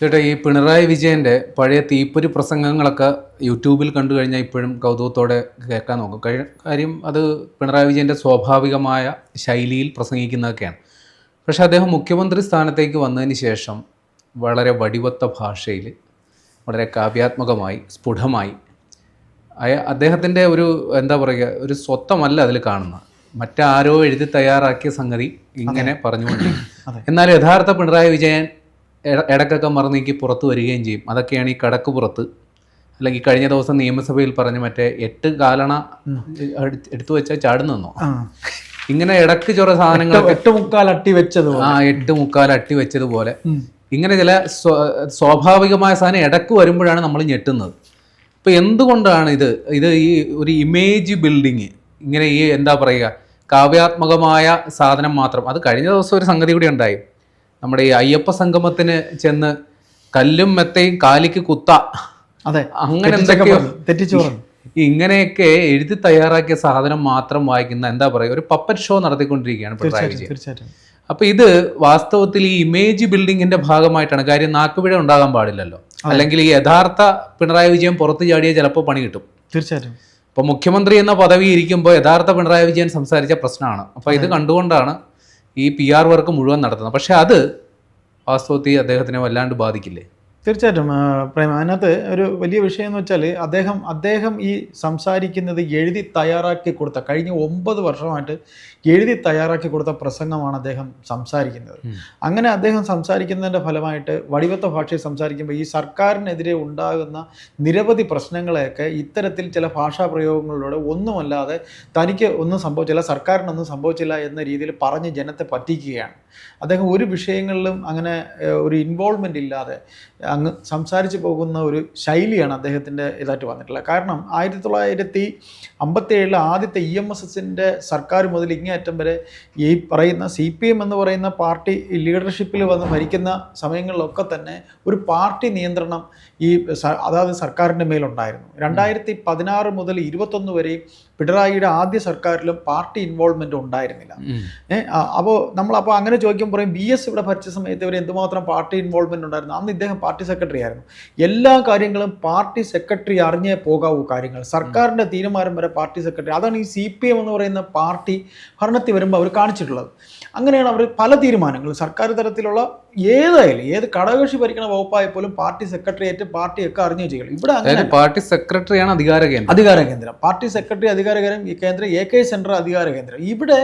ചേട്ടാ ഈ പിണറായി വിജയന്റെ പഴയ തീപ്പൊരി പ്രസംഗങ്ങളൊക്കെ യൂട്യൂബിൽ കണ്ടു കഴിഞ്ഞാൽ ഇപ്പോഴും കൗതുകത്തോടെ കേൾക്കാൻ നോക്കും. കഴി- കാര്യം അത് പിണറായി വിജയന്റെ സ്വാഭാവികമായ ശൈലിയിൽ പ്രസംഗിക്കുന്നതൊക്കെയാണ്. പക്ഷെ അദ്ദേഹം മുഖ്യമന്ത്രി സ്ഥാനത്തേക്ക് വന്നതിന് ശേഷം വളരെ വടിവത്ത ഭാഷയിൽ വളരെ കാവ്യാത്മകമായി സ്ഫുടമായി അയ അദ്ദേഹത്തിന്റെ ഒരു എന്താ പറയുക ഒരു സ്വത്തമല്ല അതിൽ കാണുന്നത്. മറ്റാരോ എഴുതി തയ്യാറാക്കിയ സംഗതി ഇങ്ങനെ പറഞ്ഞുകൊണ്ടിരിക്കും എന്നാൽ യഥാർത്ഥ പിണറായി വിജയൻ ഇടക്കൊക്കെ മറന്നീക്കി പുറത്ത് വരികയും ചെയ്യും. അതൊക്കെയാണ് ഈ കടക്ക് പുറത്ത് അല്ലെങ്കിൽ കഴിഞ്ഞ ദിവസം നിയമസഭയിൽ പറഞ്ഞ മറ്റേ എട്ട് കാലണ എടുത്തു വെച്ചാൽ ചാടുന്നു. ഇങ്ങനെ ഇടയ്ക്ക് ചൊറ സാധനങ്ങൾ എട്ട് മുക്കാൽ അട്ടി വെച്ചത് ആ എട്ട് മുക്കാൽ അട്ടി വെച്ചതുപോലെ. ഇങ്ങനെ ചില സ്വാഭാവികമായ സാധനം ഇടയ്ക്ക് വരുമ്പോഴാണ് നമ്മൾ ഞെട്ടുന്നത്. ഇപ്പൊ എന്തുകൊണ്ടാണ് ഇത്? ഇത് ഈ ഒരു ഇമേജ് ബിൽഡിങ്. ഇങ്ങനെ ഈ എന്താ പറയുക? കാവ്യാത്മകമായ സാധനം മാത്രം. അത് കഴിഞ്ഞ ദിവസം ഒരു സംഗതി കൂടി ഉണ്ടായി. നമ്മുടെ ഈ അയ്യപ്പ സംഗമത്തിന് ചെന്ന് കല്ലും മെത്തയും കാലിക്ക് കുത്ത. അതെ. അങ്ങനെ എന്തൊക്കെയോ. തെറ്റിച്ചു ഇങ്ങനെയൊക്കെ എഴുതി തയ്യാറാക്കിയ സാധനം മാത്രം വായിക്കുന്ന എന്താ പറയുക ഒരു പപ്പറ്റ് ഷോ നടത്തിക്കൊണ്ടിരിക്കുകയാണ് പിണറായി വിജയൻ. തീർച്ചയായിട്ടും. അപ്പൊ ഇത് വാസ്തവത്തിൽ ഈ ഇമേജ് ബിൽഡിങ്ങിന്റെ ഭാഗമായിട്ടാണ്. കാര്യം നാക്കുപിഴ ഉണ്ടാകാൻ പാടില്ലല്ലോ. അല്ലെങ്കിൽ ഈ യഥാർത്ഥ പിണറായി വിജയൻ പുറത്തു ചാടിയ ചിലപ്പോൾ പണി കിട്ടും. തീർച്ചയായിട്ടും. ഇപ്പൊ മുഖ്യമന്ത്രി എന്ന പദവി ഇരിക്കുമ്പോൾ യഥാർത്ഥ പിണറായി വിജയൻ സംസാരിച്ച പ്രശ്നമാണ്. അപ്പൊ ഇത് കണ്ടുകൊണ്ടാണ് ഈ പി ആർ വർക്ക് മുഴുവൻ നടത്തുന്നത്. പക്ഷെ അത് വാസ്തവത്തിൽ അദ്ദേഹത്തിനെ വല്ലാണ്ട് ബാധിക്കില്ലേ? തീർച്ചയായിട്ടും പ്രേമ പ്രേം അതിനകത്ത് ഒരു വലിയ വിഷയം എന്ന് വെച്ചാൽ അദ്ദേഹം അദ്ദേഹം ഈ സംസാരിക്കുന്നത് എഴുതി തയ്യാറാക്കി കൊടുത്ത കഴിഞ്ഞ ഒമ്പത് വർഷമായിട്ട് എഴുതി തയ്യാറാക്കി കൊടുത്ത പ്രസംഗമാണ് അദ്ദേഹം സംസാരിക്കുന്നത്. അങ്ങനെ അദ്ദേഹം സംസാരിക്കുന്നതിന്റെ ഫലമായിട്ട് വടിവത്ത ഭാഷയിൽ സംസാരിക്കുമ്പോൾ ഈ സർക്കാരിനെതിരെ ഉണ്ടാകുന്ന നിരവധി പ്രശ്നങ്ങളെയൊക്കെ ഇത്തരത്തിൽ ചില ഭാഷാ പ്രയോഗങ്ങളിലൂടെ ഒന്നുമല്ലാതെ തനിക്ക് ഒന്നും സംഭവിച്ചില്ല സർക്കാരിനൊന്നും സംഭവിച്ചില്ല എന്ന രീതിയിൽ പറഞ്ഞ് ജനത്തെ പറ്റിക്കുകയാണ്. അദ്ദേഹം ഒരു വിഷയങ്ങളിലും അങ്ങനെ ഒരു ഇൻവോൾവ്മെന്റ് ഇല്ലാതെ അങ്ങ് സംസാരിച്ച് പോകുന്ന ഒരു ശൈലിയാണ് അദ്ദേഹത്തിന്റെ ഇതായിട്ട് വന്നിട്ടുള്ളത്. കാരണം ആയിരത്തി തൊള്ളായിരത്തി അമ്പത്തി ഏഴിൽ ആദ്യത്തെ ഇ എം എസ് എസിന്റെ സർക്കാർ മുതൽ ഇങ്ങേയറ്റം വരെ ഈ പറയുന്ന സി പി എം എന്ന് പറയുന്ന പാർട്ടി ലീഡർഷിപ്പിൽ വന്ന് ഭരിക്കുന്ന സമയങ്ങളിലൊക്കെ തന്നെ ഒരു പാർട്ടി നിയന്ത്രണം ഈ അതായത് സർക്കാരിന്റെ മേലുണ്ടായിരുന്നു. രണ്ടായിരത്തി പതിനാറ് മുതൽ ഇരുപത്തൊന്ന് വരെയും പിണറായിയുടെ ആദ്യ സർക്കാരിലും പാർട്ടി ഇൻവോൾവ്മെന്റ് ഉണ്ടായിരുന്നില്ല. അപ്പോൾ നമ്മൾ അപ്പോൾ അങ്ങനെ ചോദിക്കുമ്പോൾ പറയും ബി എസ് ഇവിടെ ഭരിച്ച സമയത്ത് ഇവർ എന്തുമാത്രം പാർട്ടി ഇൻവോൾവ്മെന്റ് ഉണ്ടായിരുന്നു? അന്ന് ഇദ്ദേഹം പാർട്ടി സെക്രട്ടറി ആയിരുന്നു. എല്ലാ കാര്യങ്ങളും പാർട്ടി സെക്രട്ടറി അറിഞ്ഞേ പോകാവൂ കാര്യങ്ങൾ. സർക്കാരിന്റെ തീരുമാനം വരെ പാർട്ടി സെക്രട്ടറി അതാണ് ഈ സി പി എം എന്ന് പറയുന്ന പാർട്ടി ഭരണത്തിൽ വരുമ്പോൾ അവർ കാണിച്ചിട്ടുള്ളത്. അങ്ങനെയാണ് അവർ പല തീരുമാനങ്ങളും. സർക്കാർ തലത്തിലുള്ള ഏതായാലും ഏത് ഘടകകക്ഷി ഭരിക്കുന്ന വകുപ്പായി പോലും പാർട്ടി സെക്രട്ടറിയേറ്റ് പാർട്ടിയൊക്കെ അറിഞ്ഞു ചെയ്യണം ഇവിടെ അങ്ങനെ പാർട്ടി സെക്രട്ടറിയാണ് അധികാര കേന്ദ്രം. അധികാര കേന്ദ്രം. പാർട്ടി സെക്രട്ടറി അധികാര കേന്ദ്രം ഈ കേന്ദ്രം എ കെ സെന്റർ അധികാര കേന്ദ്രം. ഇവിടെ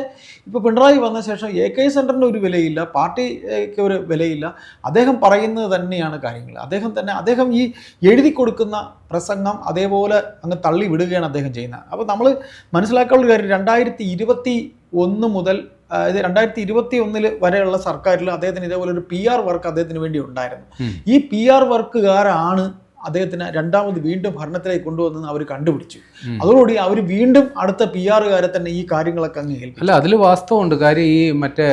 ഇപ്പോൾ പിണറായി വന്ന ശേഷം എ കെ സെന്ററിന് ഒരു വിലയില്ല പാർട്ടിക്ക് ഒരു വിലയില്ല. അദ്ദേഹം പറയുന്നത് തന്നെയാണ് കാര്യങ്ങൾ. അദ്ദേഹം തന്നെ അദ്ദേഹം ഈ എഴുതി കൊടുക്കുന്ന പ്രസംഗം അതേപോലെ അങ്ങ് തള്ളി വിടുകയാണ് അദ്ദേഹം ചെയ്യുന്നത്. അപ്പോൾ നമ്മൾ മനസ്സിലാക്കാനുള്ള കാര്യം രണ്ടായിരത്തി ഇരുപത്തി ഒന്ന് മുതൽ അതായത് രണ്ടായിരത്തി ഇരുപത്തി ഒന്നിൽ വരെയുള്ള സർക്കാരിൽ അദ്ദേഹത്തിന് ഇതേപോലെ ഒരു പി ആർ വർക്ക് അദ്ദേഹത്തിന് വേണ്ടി ഉണ്ടായിരുന്നു. ഈ പി ആർ വർക്കുകാരാണ് അദ്ദേഹത്തിന് രണ്ടാമത് വീണ്ടും ഭരണത്തിലേക്ക് കൊണ്ടുവന്നെന്ന് അവർ കണ്ടുപിടിച്ചു. അതോടുകൂടി അവർ വീണ്ടും അടുത്ത പി ആറുകാരെ തന്നെ ഈ കാര്യങ്ങളൊക്കെ അങ്ങ് ഏൽപ്പിച്ചു. അല്ല അതിൽ വാസ്തവമുണ്ട്. കാര്യം ഈ മറ്റേ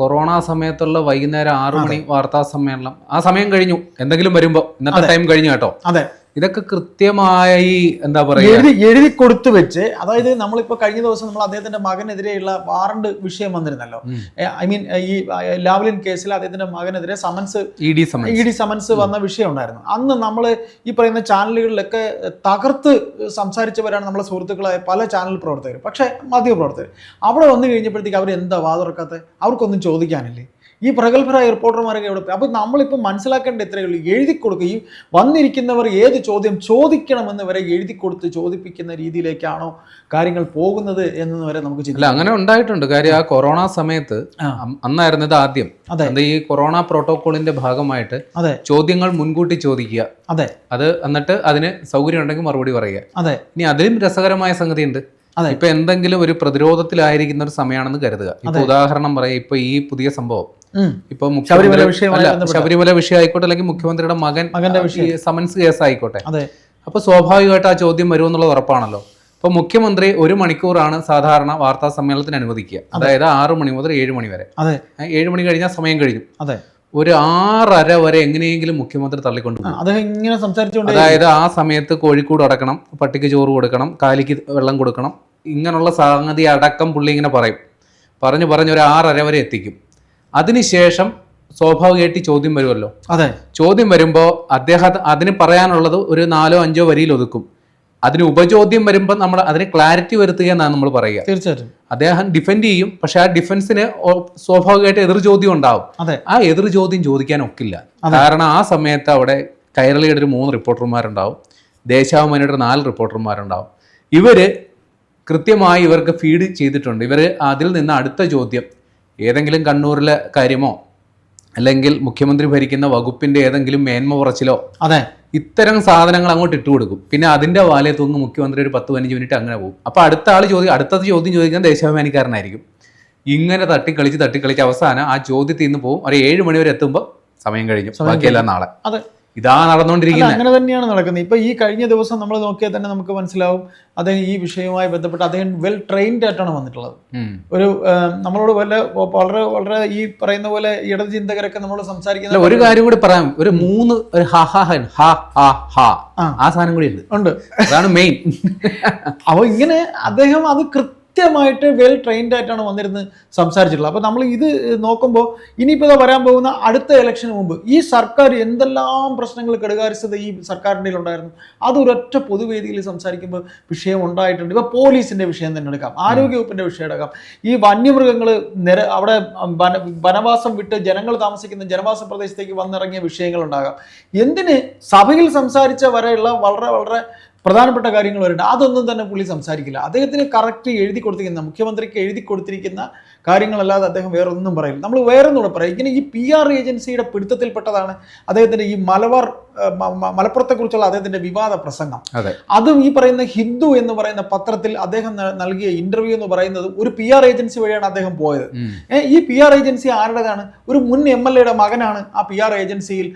കൊറോണ സമയത്തുള്ള വൈകുന്നേരം ആറു മണി വാർത്താ സമ്മേളനം ആ സമയം കഴിഞ്ഞു. എന്തെങ്കിലും വരുമ്പോൾ ഇന്നത്തെ ടൈം കഴിഞ്ഞു കേട്ടോ. അതെ. ഇതൊക്കെ കൃത്യമായി എന്താ പറയുക എഴുതി എഴുതി കൊടുത്തു വെച്ച് അതായത് നമ്മളിപ്പോൾ കഴിഞ്ഞ ദിവസം നമ്മൾ അദ്ദേഹത്തിന്റെ മകനെതിരെയുള്ള വാറണ്ട് വിഷയം വന്നിരുന്നല്ലോ. ഐ മീൻ ഈ ലാവ്ലിൻ കേസിൽ അദ്ദേഹത്തിന്റെ മകനെതിരെ summons E D summons. E D summons വന്ന വിഷയം ഉണ്ടായിരുന്നു. അന്ന് നമ്മൾ ഈ പറയുന്ന ചാനലുകളിലൊക്കെ തകർത്ത് സംസാരിച്ചവരാണ് നമ്മളെ സുഹൃത്തുക്കളായ പല ചാനൽ പ്രവർത്തകർ പക്ഷേ മാധ്യമ പ്രവർത്തകർ അവിടെ വന്നു കഴിഞ്ഞപ്പോഴത്തേക്ക് അവർ എന്താ വാതുറക്കാത്ത? അവർക്കൊന്നും ചോദിക്കാനില്ലേ? ഈ പ്രഗത്ഭരായ റിപ്പോർട്ടർമാരൊക്കെ എവിടെ പോയി. അപ്പോൾ നമ്മളിപ്പോൾ മനസ്സിലാക്കേണ്ട ഇത്രയേ ഉള്ളൂ. എഴുതി കൊടുക്കുകയും വന്നിരിക്കുന്നവർ ഏത് ചോദ്യം ചോദിക്കണമെന്ന് വരെ എഴുതി കൊടുത്ത് ചോദിപ്പിക്കുന്ന രീതിയിലേക്കാണോ കാര്യങ്ങൾ പോകുന്നത് എന്ന് വരെ നമുക്ക് അല്ല ചിന്തിക്കാം അങ്ങനെ ഉണ്ടായിട്ടുണ്ട്. കാര്യം ആ കൊറോണ സമയത്ത് അന്നായിരുന്നു ഇത് ആദ്യം. അതെ. ഈ കൊറോണ പ്രോട്ടോകോളിന്റെ ഭാഗമായിട്ട് അതെ. ചോദ്യങ്ങൾ മുൻകൂട്ടി ചോദിക്കുക. അതെ. അത് എന്നിട്ട് അതിന് സൗകര്യം ഉണ്ടെങ്കിൽ മറുപടി പറയുക. അതെ. ഇനി അതിലും രസകരമായ സംഗതി ഉണ്ട്. ഇപ്പൊ എന്തെങ്കിലും ഒരു പ്രതിരോധത്തിലായിരിക്കുന്ന ഒരു സമയമാണെന്ന് കരുതുക. ഇപ്പൊ ഉദാഹരണം പറയാം. ഇപ്പൊ ഈ പുതിയ സംഭവം. ഇപ്പൊ ശബരിമല അല്ല ശബരിമല വിഷയം ആയിക്കോട്ടെ അല്ലെങ്കിൽ മുഖ്യമന്ത്രിയുടെ മകൻ മകന്റെ വിഷയം. സമൻസ് കേസ് ആയിക്കോട്ടെ അതെ. അപ്പൊ സ്വാഭാവികമായിട്ട് ആ ചോദ്യം വരുമെന്നുള്ളത് ഉറപ്പാണല്ലോ. അപ്പൊ മുഖ്യമന്ത്രി ഒരു മണിക്കൂറാണ് സാധാരണ വാർത്താ സമ്മേളനത്തിന് അനുവദിക്കുക. അതായത് ആറു മണി മുതൽ ഏഴ് മണി വരെ. ഏഴ് മണി കഴിഞ്ഞാൽ സമയം കഴിഞ്ഞു. അതെ. ഒരു ആറര വരെ എങ്ങനെയെങ്കിലും മുഖ്യമന്ത്രി തള്ളിക്കൊണ്ടു ഇങ്ങനെ സംസാരിച്ചുകൊണ്ട് അതായത് ആ സമയത്ത് കോഴിക്കോട് അടക്കണം പട്ടിക്ക് ചോറ് കൊടുക്കണം കാലിക്ക് വെള്ളം കൊടുക്കണം ഇങ്ങനെയുള്ള സംഗതി അടക്കം പുള്ളി ഇങ്ങനെ പറയും. പറഞ്ഞു പറഞ്ഞു ഒരു ആറര വരെ എത്തിക്കും. അതിനുശേഷം സ്വാഭാവികമായിട്ട് ചോദ്യം വരുമല്ലോ. അതെ. ചോദ്യം വരുമ്പോൾ അദ്ദേഹം അതിന് പറയാനുള്ളത് ഒരു നാലോ അഞ്ചോ വരിയിൽ ഒതുക്കും. അതിന് ഉപചോദ്യം വരുമ്പോൾ നമ്മൾ അതിന് ക്ലാരിറ്റി വരുത്തുക എന്നാണ് നമ്മൾ പറയുക. തീർച്ചയായിട്ടും. അദ്ദേഹം ഡിഫെൻഡ് ചെയ്യും പക്ഷെ ആ ഡിഫൻസിന് സ്വാഭാവികമായിട്ട് എതിർ ചോദ്യം ഉണ്ടാവും. അതെ. ആ എതിർ ചോദ്യം ചോദിക്കാൻ ഒക്കില്ല. കാരണം ആ സമയത്ത് അവിടെ കൈരളിയുടെ ഒരു മൂന്ന് റിപ്പോർട്ടർമാരുണ്ടാവും. ദേശാഭിമാനിയുടെ ഒരു നാല് റിപ്പോർട്ടർമാരുണ്ടാവും. ഇവർ കൃത്യമായി ഇവർക്ക് ഫീഡ് ചെയ്തിട്ടുണ്ട്. ഇവർ അതിൽ നിന്ന് അടുത്ത ചോദ്യം ഏതെങ്കിലും കണ്ണൂരിലെ കാര്യമോ അല്ലെങ്കിൽ മുഖ്യമന്ത്രി ഭരിക്കുന്ന വകുപ്പിന്റെ ഏതെങ്കിലും മേന്മ കുറച്ചിലോ അതെ. ഇത്തരം സാധനങ്ങൾ അങ്ങോട്ട് ഇട്ട് കൊടുക്കും. പിന്നെ അതിന്റെ വാലയെ തൂങ്ങി മുഖ്യമന്ത്രി ഒരു പത്ത് പതിനഞ്ച് മിനിറ്റ് അങ്ങനെ പോകും. അപ്പൊ അടുത്ത ആൾ ചോദ്യം അടുത്തത് ചോദ്യം ചോദിക്കാൻ ദേശാഭിമാനിക്കാരനായിരിക്കും. ഇങ്ങനെ തട്ടിക്കളിച്ച് തട്ടിക്കളിച്ച് അവസാനം ആ ചോദ്യത്തിൽ നിന്ന് പോകും. ഒരു ഏഴ് മണി വരെ എത്തുമ്പോൾ സമയം കഴിഞ്ഞു. ബാക്കിയെല്ലാം നാളെ. അതെ. ഇതാ നടന്നുകൊണ്ടിരിക്കുന്നത് അങ്ങനെ തന്നെയാണ് നടക്കുന്നത്. ഇപ്പൊ ഈ കഴിഞ്ഞ ദിവസം നമ്മൾ നോക്കിയാൽ തന്നെ നമുക്ക് മനസ്സിലാവും അദ്ദേഹം ഈ വിഷയവുമായി ബന്ധപ്പെട്ട് അദ്ദേഹം വെൽ ട്രെയിൻഡ് ആയിട്ടാണ് വന്നിട്ടുള്ളത്. ഒരു നമ്മളോട് വല്ല വളരെ വളരെ ഈ പറയുന്ന പോലെ ഇടത് ചിന്തകരൊക്കെ നമ്മൾ സംസാരിക്കുന്ന ഒരു കാര്യം കൂടി പറയാം. ഒരു മൂന്ന് ഒരു ഹ ഹ ഹാ ഹ ഹ ആ. സാധനം കൂടി ഉണ്ട്. ഉണ്ട്. അതാണ് മെയിൻ അപ്പോൾ ഇങ്ങനെ അദ്ദേഹം അത് കൃത്യമായിട്ട് വെൽ ട്രെയിൻഡ് ആയിട്ടാണ് വന്നിരുന്ന് സംസാരിച്ചിട്ടുള്ളത്. അപ്പോൾ നമ്മൾ ഇത് നോക്കുമ്പോൾ ഇനിയിപ്പോൾ വരാൻ പോകുന്ന അടുത്ത ഇലക്ഷന് മുമ്പ് ഈ സർക്കാർ എന്തെല്ലാം പ്രശ്നങ്ങൾ കെടുകാരിച്ചത് ഈ സർക്കാരിന്റെ ഉണ്ടായിരുന്നു? അതൊരൊറ്റ പൊതുവേദിയിൽ സംസാരിക്കുമ്പോൾ വിഷയം ഉണ്ടായിട്ടുണ്ട്. ഇപ്പോൾ പോലീസിന്റെ വിഷയം തന്നെ എടുക്കാം. ആരോഗ്യവകുപ്പിന്റെ വിഷയം എടുക്കാം. ഈ വന്യമൃഗങ്ങൾ നിര അവിടെ വന വനവാസം വിട്ട് ജനങ്ങൾ താമസിക്കുന്ന ജനവാസ പ്രദേശത്തേക്ക് വന്നിറങ്ങിയ വിഷയങ്ങൾ ഉണ്ടാകാം. എന്തിന്? സഭയിൽ സംസാരിച്ച വരെയുള്ള വളരെ വളരെ പ്രധാനപ്പെട്ട കാര്യങ്ങൾ വരുന്നുണ്ട് അതൊന്നും തന്നെ പുള്ളി സംസാരിക്കില്ല. അദ്ദേഹത്തിന് കറക്റ്റ് എഴുതി കൊടുത്തിരിക്കുന്ന മുഖ്യമന്ത്രിക്ക് എഴുതി കൊടുത്തിരിക്കുന്ന കാര്യങ്ങളല്ലാതെ അദ്ദേഹം വേറെ ഒന്നും പറയില്ല. നമ്മൾ വേറെ ഒന്നുകൂടെ പറയാം. ഇങ്ങനെ ഈ പി ആർ ഏജൻസിയുടെ പിടുത്തത്തിൽപ്പെട്ടതാണ് അദ്ദേഹത്തിന്റെ ഈ മലബാർ മലപ്പുറത്തെക്കുറിച്ചുള്ള അദ്ദേഹത്തിന്റെ വിവാദ പ്രസംഗം. അതും. ഈ പറയുന്ന ഹിന്ദു എന്ന് പറയുന്ന പത്രത്തിൽ അദ്ദേഹം നൽകിയ ഇന്റർവ്യൂ എന്ന് പറയുന്നത് ഒരു പി ആർ ഏജൻസി വഴിയാണ് അദ്ദേഹം പോയത്. ഈ പി ആർ ഏജൻസി ആരുടേതാണ്? ഒരു മുൻ എം എൽ എയുടെ മകനാണ് ആ പി ആർ ഏജൻസിയിൽ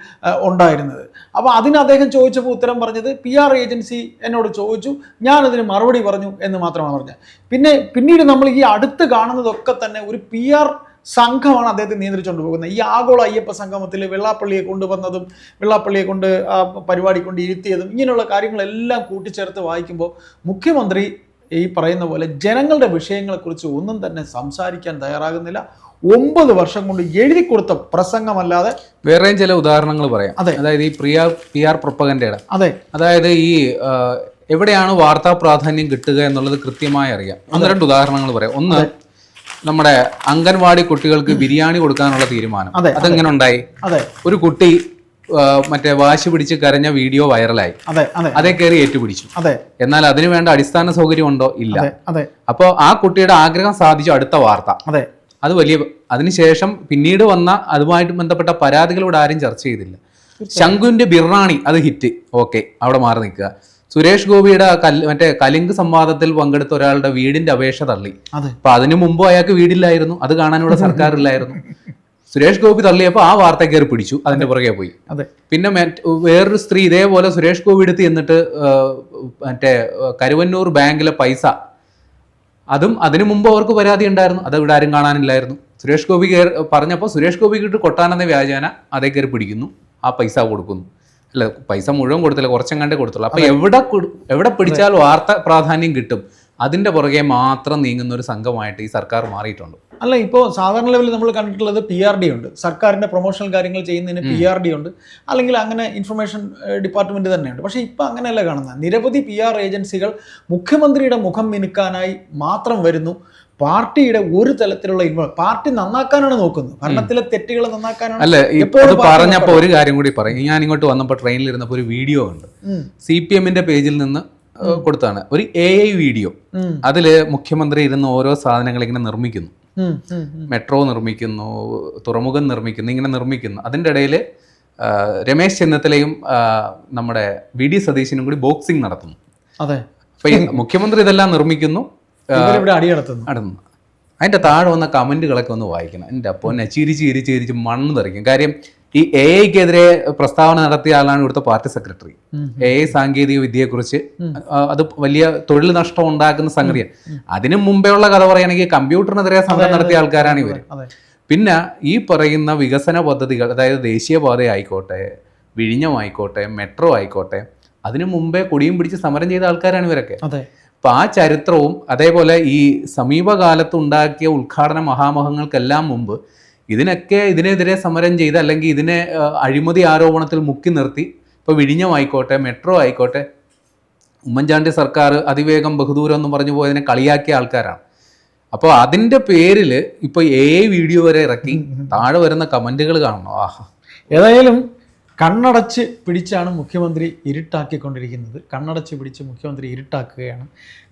ഉണ്ടായിരുന്നത്. അപ്പോൾ അതിന് അദ്ദേഹം ചോദിച്ചപ്പോൾ ഉത്തരം പറഞ്ഞത് പി ആർ ഏജൻസി എന്നോട് ചോദിച്ചു ഞാൻ ഞാനതിന് മറുപടി പറഞ്ഞു എന്ന് മാത്രമാണ് പറഞ്ഞത്. പിന്നെ പിന്നീട് നമ്മൾ ഈ അടുത്ത് കാണുന്നതൊക്കെ തന്നെ ഒരു പി ആർ സംഘമാണ് അദ്ദേഹത്തെ നിയന്ത്രിച്ചുകൊണ്ട് പോകുന്നത്. ഈ ആഗോള അയ്യപ്പ സംഗമത്തിൽ വെള്ളാപ്പള്ളിയെ കൊണ്ടുവന്നതും വെള്ളാപ്പള്ളിയെ കൊണ്ട് ആ പരിപാടി കൊണ്ട് ഇരുത്തിയതും ഇങ്ങനെയുള്ള കാര്യങ്ങളെല്ലാം കൂട്ടിച്ചേർത്ത് വായിക്കുമ്പോൾ മുഖ്യമന്ത്രി ഈ പറയുന്ന പോലെ ജനങ്ങളുടെ വിഷയങ്ങളെക്കുറിച്ച് ഒന്നും തന്നെ സംസാരിക്കാൻ തയ്യാറാകുന്നില്ല. ഒമ്പത് വർഷം കൊണ്ട് എഴുതി കൊടുത്ത പ്രസംഗമല്ലാതെ വേറെയും ചില ഉദാഹരണങ്ങൾ പറയാം. അതെ. അതായത് ഈ പ്രിയ പി ആർ പ്രൊപ്പകന്റെയുടെ അതെ. അതായത് ഈ എവിടെയാണ് വാർത്താ പ്രാധാന്യം കിട്ടുക എന്നുള്ളത് കൃത്യമായി അറിയാം. ഒന്ന് രണ്ട് ഉദാഹരണങ്ങൾ പറയാം. ഒന്ന് നമ്മുടെ അംഗൻവാടി കുട്ടികൾക്ക് ബിരിയാണി കൊടുക്കാനുള്ള തീരുമാനം. അതെ, അതെങ്ങനെ ഉണ്ടായി? അതെ. ഒരു കുട്ടി മറ്റേ വാശി പിടിച്ച് കരഞ്ഞ വീഡിയോ വൈറലായി. അതെ അതെ. അതേ കയറി ഏറ്റുപിടിച്ചു. അതെ. എന്നാൽ അതിനു വേണ്ട അടിസ്ഥാന സൗകര്യം ഉണ്ടോ? ഇല്ല. അപ്പോൾ ആ കുട്ടിയുടെ ആഗ്രഹം സാധിച്ചു അടുത്ത വാർത്ത. അതെ. അത് വലിയ അതിനുശേഷം പിന്നീട് വന്ന അതുമായിട്ട് ബന്ധപ്പെട്ട പരാതികളോട് ആരും ചർച്ച ചെയ്തില്ല. ശംഖുവിന്റെ ബിർറാണി അത് ഹിറ്റ്. ഓക്കെ അവിടെ മാറി നിൽക്കുക. സുരേഷ് ഗോപിയുടെ കൽ മറ്റേ കലിംഗ് സംവാദത്തിൽ പങ്കെടുത്ത ഒരാളുടെ വീടിന്റെ അപേക്ഷ തള്ളി. അതെ. അപ്പൊ അതിനു മുമ്പ് അയാൾക്ക് വീടില്ലായിരുന്നു. അത് കാണാനുള്ള സർക്കാർ ഇല്ലായിരുന്നു സുരേഷ് ഗോപി തള്ളിയപ്പോൾ ആ വാർത്ത കയറി പിടിച്ചു. അതിന്റെ പുറകെ പോയി. അതെ. പിന്നെ വേറൊരു സ്ത്രീ ഇതേപോലെ സുരേഷ് ഗോപി എടുത്ത് എന്നിട്ട് മറ്റേ കരുവന്നൂർ ബാങ്കിലെ പൈസ. അതും അതിനു മുമ്പ് അവർക്ക് പരാതി ഉണ്ടായിരുന്നു. അത് ഇവിടെ ആരും കാണാനില്ലായിരുന്നു. സുരേഷ് ഗോപി കയറി പറഞ്ഞപ്പോൾ സുരേഷ് ഗോപി കിട്ട് കൊട്ടാനെന്ന വ്യാജേന അതേ കയറി പിടിക്കുന്നു. ആ പൈസ കൊടുക്കുന്നു. അല്ല പൈസ മുഴുവൻ കൊടുത്തില്ല കുറച്ചെങ്ങാണ്ടേ കൊടുത്തുള്ളൂ. അപ്പൊ എവിടെ എവിടെ പിടിച്ചാൽ വാർത്ത പ്രാധാന്യം കിട്ടും അതിന്റെ പുറകെ മാത്രം നീങ്ങുന്ന ഒരു സംഘമായിട്ട് ഈ സർക്കാർ മാറിയിട്ടുണ്ട്. അല്ല ഇപ്പോൾ സാധാരണ ലെവലിൽ നമ്മൾ കണ്ടിട്ടുള്ളത് പി ആർ ഡി ഉണ്ട്. സർക്കാരിന്റെ പ്രൊമോഷണൽ കാര്യങ്ങൾ ചെയ്യുന്നതിന് പി ആർ ഡി ഉണ്ട്. അല്ലെങ്കിൽ അങ്ങനെ ഇൻഫർമേഷൻ ഡിപ്പാർട്ട്മെന്റ് തന്നെയുണ്ട്. പക്ഷേ ഇപ്പം അങ്ങനെയല്ല കാണുന്നത്. നിരവധി പി ആർ ഏജൻസികൾ മുഖ്യമന്ത്രിയുടെ മുഖം മിനുക്കാനായി മാത്രം വരുന്നു. പാർട്ടിയുടെ ഒരു തലത്തിലുള്ള ഇൻവോൾവ് പാർട്ടി നന്നാക്കാനാണ് നോക്കുന്നത്. ഭരണത്തിലെ തെറ്റുകൾ നന്നാക്കാനാണ് അല്ല ഇപ്പൊ പറഞ്ഞപ്പോൾ ഒരു കാര്യം കൂടി പറയും. ഞാൻ ഇങ്ങോട്ട് വന്നപ്പോൾ ട്രെയിനിൽ ഇരുന്നപ്പോൾ ഒരു വീഡിയോ ഉണ്ട് സി പി എമ്മിന്റെ പേജിൽ നിന്ന് കൊടുത്താണ്. ഒരു എ ഐ വീഡിയോ അതിൽ മുഖ്യമന്ത്രി ഇരുന്ന് ഓരോ സാധനങ്ങൾ ഇങ്ങനെ നിർമ്മിക്കുന്നു. മെട്രോ നിർമ്മിക്കുന്നു തുറമുഖം നിർമ്മിക്കുന്നു ഇങ്ങനെ നിർമ്മിക്കുന്നു. അതിന്റെ ഇടയിൽ രമേശ് ചെന്നിത്തലയും നമ്മുടെ വി ഡി സതീശനും കൂടി ബോക്സിംഗ് നടത്തുന്നു. അതെ. മുഖ്യമന്ത്രി ഇതെല്ലാം നിർമ്മിക്കുന്നു. ഇവരിവിടെ അടി നടത്തുന്നു. നടന്നു അതിന്റെ താഴെ വന്ന കമന്റുകളൊക്കെ ഒന്ന് വായിക്കണം. എന്റെ അപ്പോൾ എന്നെ ചിരിച്ച് ചിരിച്ച് ചിരിച്ച് മണ്ണ് തെറിക്കും കാര്യം ഈ എ ഐക്കെതിരെ പ്രസ്താവന നടത്തിയ ആളാണ് ഇവിടുത്തെ പാർട്ടി സെക്രട്ടറി. എ ഐ സാങ്കേതിക വിദ്യയെക്കുറിച്ച് അത് വലിയ തൊഴിൽ നഷ്ടം ഉണ്ടാക്കുന്ന സംഗതിയാണ്. അതിനു മുമ്പേ ഉള്ള കഥ പറയുകയാണെങ്കിൽ കമ്പ്യൂട്ടറിനെതിരെ സമരം നടത്തിയ ആൾക്കാരാണ് ഇവർ പിന്നെ ഈ പറയുന്ന വികസന പദ്ധതികൾ അതായത് ദേശീയപാത ആയിക്കോട്ടെ വിഴിഞ്ഞമായിക്കോട്ടെ മെട്രോ ആയിക്കോട്ടെ അതിനു മുമ്പേ കൊടിയും പിടിച്ച് സമരം ചെയ്ത ആൾക്കാരാണ് ഇവരൊക്കെ. അപ്പൊ ആ ചരിത്രവും അതേപോലെ ഈ സമീപകാലത്ത് ഉണ്ടാക്കിയ ഉദ്ഘാടന മഹാമഹങ്ങൾക്കെല്ലാം മുമ്പ് ഇതിനൊക്കെ ഇതിനെതിരെ സമരം ചെയ്ത് അല്ലെങ്കിൽ ഇതിനെ അഴിമതി ആരോപണത്തിൽ മുക്കി നിർത്തി. ഇപ്പോൾ വിഴിഞ്ഞം ആയിക്കോട്ടെ മെട്രോ ആയിക്കോട്ടെ ഉമ്മൻചാണ്ടി സർക്കാർ അതിവേഗം ബഹുദൂരം എന്ന് പറഞ്ഞു പോയതിനെ കളിയാക്കിയ ആൾക്കാരാണ്. അപ്പോൾ അതിന്റെ പേരിൽ ഇപ്പോൾ ഏ വീഡിയോ വരെ ഇറക്കി. താഴെ വരുന്ന കമന്റുകൾ കാണണം. ആഹാ. ഏതായാലും കണ്ണടച്ച് പിടിച്ചാണ് മുഖ്യമന്ത്രി ഇരുട്ടാക്കിക്കൊണ്ടിരിക്കുന്നത്. കണ്ണടച്ച് പിടിച്ച് മുഖ്യമന്ത്രി ഇരുട്ടാക്കുകയാണ്.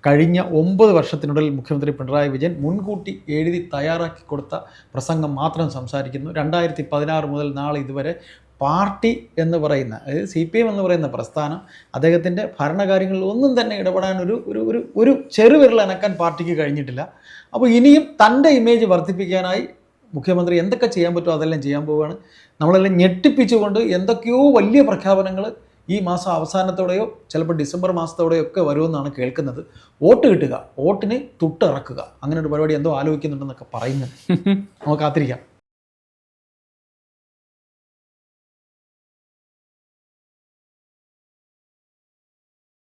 കഴിഞ്ഞ ഒമ്പത് വർഷത്തിനുള്ളിൽ മുഖ്യമന്ത്രി പിണറായി വിജയൻ മുൻകൂട്ടി എഴുതി തയ്യാറാക്കി കൊടുത്ത പ്രസംഗം മാത്രം സംസാരിക്കുന്നു. രണ്ടായിരത്തി പതിനാറ് മുതൽ നാളെ ഇതുവരെ പാർട്ടി എന്ന് പറയുന്ന അതായത് സി പി എം എന്ന് പറയുന്ന പ്രസ്ഥാനം അദ്ദേഹത്തിന്റെ ഭരണകാര്യങ്ങളിൽ ഒന്നും തന്നെ ഇടപെടാൻ ഒരു ഒരു ഒരു ഒരു ചെറുവിരൽ അനക്കാൻ പാർട്ടിക്ക് കഴിഞ്ഞിട്ടില്ല. അപ്പോൾ ഇനിയും തന്റെ ഇമേജ് വർദ്ധിപ്പിക്കാനായി മുഖ്യമന്ത്രി എന്തൊക്കെ ചെയ്യാൻ പറ്റുമോ അതെല്ലാം ചെയ്യാൻ പോവുകയാണ്. നമ്മളെല്ലാം ഞെട്ടിപ്പിച്ചുകൊണ്ട് എന്തൊക്കെയോ വലിയ പ്രഖ്യാപനങ്ങൾ ഈ മാസം അവസാനത്തോടെയോ ചിലപ്പോൾ ഡിസംബർ മാസത്തോടെയോ ഒക്കെ വരുമെന്നാണ് കേൾക്കുന്നത്. വോട്ട് കിട്ടുക വോട്ടിന് തുട്ടിറക്കുക അങ്ങനെ ഒരു പരിപാടി എന്തോ ആലോചിക്കുന്നുണ്ടെന്നൊക്കെ പറയുന്നത്. നമുക്ക് കാത്തിരിക്കാം.